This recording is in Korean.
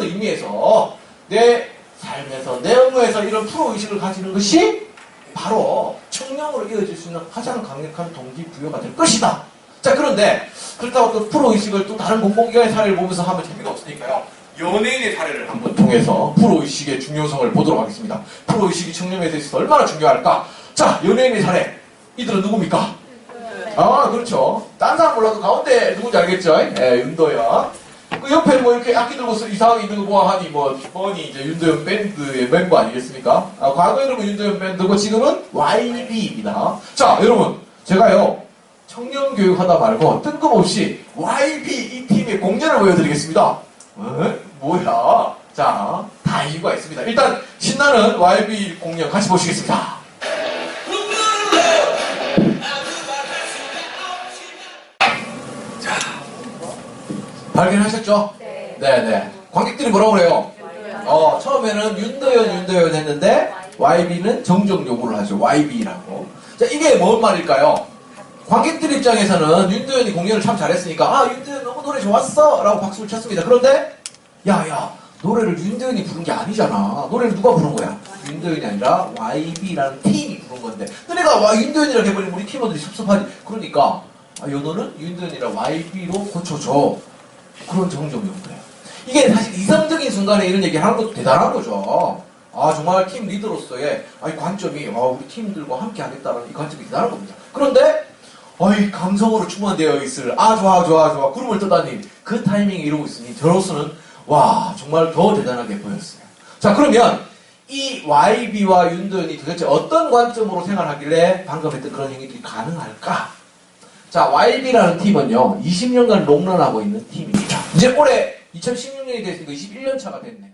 그런 의미에서 내 삶에서 내 업무에서 이런 프로 의식을 가지는 것이 바로 청렴으로 이어질 수 있는 가장 강력한 동기부여가 될 것이다. 자 그런데 그렇다고 또 프로 의식을 또 다른 공공기관의 사례를 보면서 하면 재미가 없으니까요. 연예인의 사례를 한번 통해서 프로 의식의 중요성을 보도록 하겠습니다. 프로 의식이 청렴에 있어서 얼마나 중요할까? 자 연예인의 사례 이들은 누굽니까? 아 그렇죠. 딴 사람 몰라도 가운데 누군지 알겠죠? 예, 윤도현. 그 옆에 뭐 이렇게 악기 들고서 이상하게 있는 거 보아하니 뭐 뻔히 이제 윤도현 밴드의 멤버 아니겠습니까? 아, 과거에는 뭐 윤도현 밴드고 지금은 YB입니다. 자 여러분 제가요 청년 교육하다 말고 뜬금없이 YB 이 팀의 공연을 보여드리겠습니다. 어? 뭐야? 자, 다 이유가 있습니다. 일단 신나는 YB 공연 같이 보시겠습니다. 발견하셨죠? 네. 네네. 관객들이 뭐라고 그래요? 어, 처음에는 윤도현, 윤도현 했는데, YB는 정정 요구를 하죠. YB라고. 자, 이게 뭔 말일까요? 관객들 입장에서는 윤도현이 공연을 참 잘했으니까, 아, 윤도현 너무 노래 좋았어! 라고 박수를 쳤습니다. 그런데, 야, 야, 노래를 윤도현이 부른 게 아니잖아. 노래를 누가 부른 거야? 윤도현이 아니라 YB라는 팀이 부른 건데, 너네가 와, 윤도현이라고 해버리면 우리 팀원들이 섭섭하지. 그러니까, 아, 요 노는 윤도현이라 YB로 고쳐줘. 그런 정정이 온 거예요. 이게 사실 이상적인 순간에 이런 얘기를 하는 것도 대단한 거죠. 아, 정말 팀 리더로서의 아이 관점이, 아, 우리 팀들과 함께 하겠다는 이 관점이 대단한 겁니다. 그런데, 어이, 감성으로 충만되어 있을, 아, 좋아, 좋아, 좋아, 구름을 떠다니, 그 타이밍에 이러고 있으니, 저로서는, 와, 정말 더 대단하게 보였어요. 자, 그러면, 이 YB와 윤도현이 도대체 어떤 관점으로 생활하길래 방금 했던 그런 행위들이 가능할까? 자, YB라는 팀은요, 20년간 롱런하고 있는 팀입니다. 이제 올해 2016년이 됐으니까 21년 차가 됐네요.